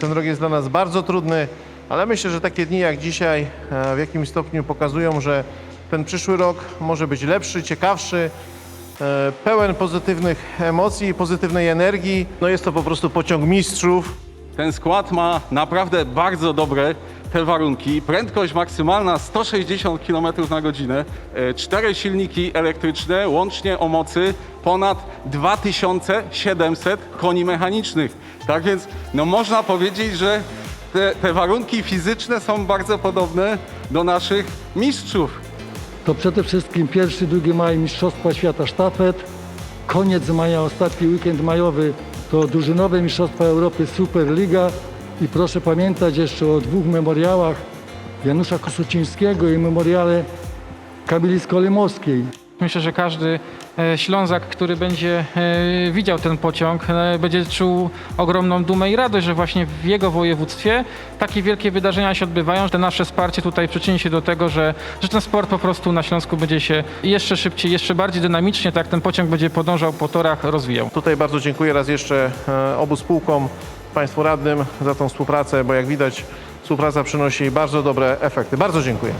Ten rok jest dla nas bardzo trudny, ale myślę, że takie dni jak dzisiaj e, w jakimś stopniu pokazują, że ten przyszły rok może być lepszy, ciekawszy, e, pełen pozytywnych emocji, pozytywnej energii. No jest to po prostu pociąg mistrzów. Ten skład ma naprawdę bardzo dobre te warunki. Prędkość maksymalna 160 km na godzinę, e, cztery silniki elektryczne, łącznie o mocy ponad 2700 koni mechanicznych. Tak więc no można powiedzieć, że te, te warunki fizyczne są bardzo podobne do naszych mistrzów. To przede wszystkim pierwszy, 2 maj Mistrzostwa Świata Sztafet. Koniec maja, ostatni weekend majowy to drużynowe Mistrzostwa Europy Superliga. I proszę pamiętać jeszcze o dwóch memoriałach Janusza Kosucińskiego i memoriale Kamili Skolimowskiej. Myślę, że każdy e, Ślązak, który będzie e, widział ten pociąg, e, będzie czuł ogromną dumę i radość, że właśnie w jego województwie takie wielkie wydarzenia się odbywają, że nasze wsparcie tutaj przyczyni się do tego, że, że ten sport po prostu na Śląsku będzie się jeszcze szybciej, jeszcze bardziej dynamicznie, tak jak ten pociąg będzie podążał po torach, rozwijał. Tutaj bardzo dziękuję raz jeszcze obu spółkom, Państwu radnym za tą współpracę, bo jak widać współpraca przynosi bardzo dobre efekty. Bardzo dziękuję.